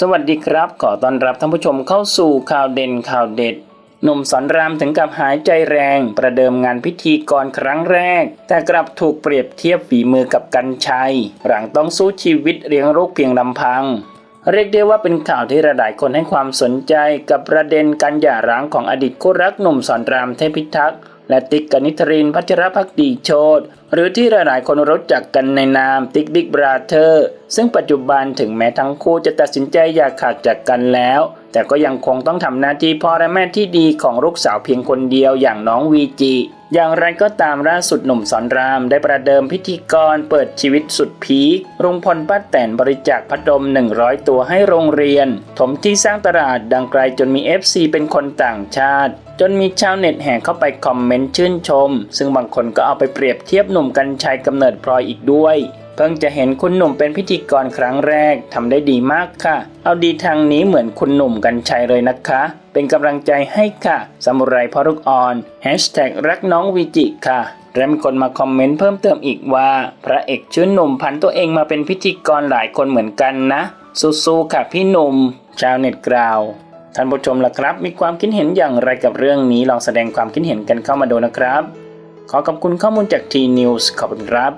สวัสดีครับ ขอต้อนรับท่านผู้ชมเข้าสู่ข่าวเด่นข่าวเด็ด หนุ่มสอนรามถึงกับหายใจแรง ประเดิมงานพิธีกรครั้งแรก แต่กลับถูกเปรียบเทียบฝีมือกับกันชัย หลังต้องสู้ชีวิตเลี้ยงลูกเพียงลำพัง เรียกได้ว่าเป็นข่าวที่หลายคนให้ความสนใจกับประเด็นการหย่าร้างของอดีตคู่รักหนุ่มสอนรามเทพิทักษ์ และติ๊กกนิธรินพัชรพักดีโชตหรือที่หลายๆคนรู้จักกันในนามติ๊กบิ๊กบราเธอร์ซึ่งปัจจุบันถึงแม้ทั้งคู่จะตัดสินใจอยากขาดจากกันแล้ว แต่ก็ยังคงต้องทำหน้าที่พ่อและแม่ที่ดีของลูกสาวเพียงคนเดียวอย่างน้องวีจี อย่างไรก็ตามล่าสุดหนุ่มสอนรามได้ประเดิมพิธีกรเปิดชีวิตสุดพีครุงพลป้าแตนบริจาคพัดลม 100 ตัวให้โรงเรียน ถมที่สร้างตลาดดังไกลจนมี FC เป็นคนต่างชาติ จนมีชาวเน็ตแห่เข้าไปคอมเมนต์ชื่นชม ซึ่งบางคนก็เอาไปเปรียบเทียบหนุ่มกัญชัยกำเนิดพลอยอีกด้วย เพิ่งจะเห็นคุณหนุ่มเป็นพิธีกรครั้งแรกทำได้ดีมากค่ะ เอาดีทางนี้เหมือนคุณหนุ่มกัญชัยเลยนะคะ เป็นกำลังใจให้ค่ะสมุไรพ่อลูกอ่อนแฮชแท็กรักน้องวิจิค่ะและมีคนมาคอมเมนต์เพิ่มเติมอีกว่า พระเอกชื่อหนุ่มพันตัวเองมาเป็นพิธีกรหลายคนเหมือนกันนะสู้ๆค่ะพี่หนุ่มชาวเน็ตกล่าวท่านผู้ชมล่ะครับ มีความคิดเห็นอย่างไรกับเรื่องนี้ลองแสดงความคิดเห็นกันเข้ามาดูนะครับ ขอขอบคุณข้อมูลจากทีนิวส์ขอบคุณครับ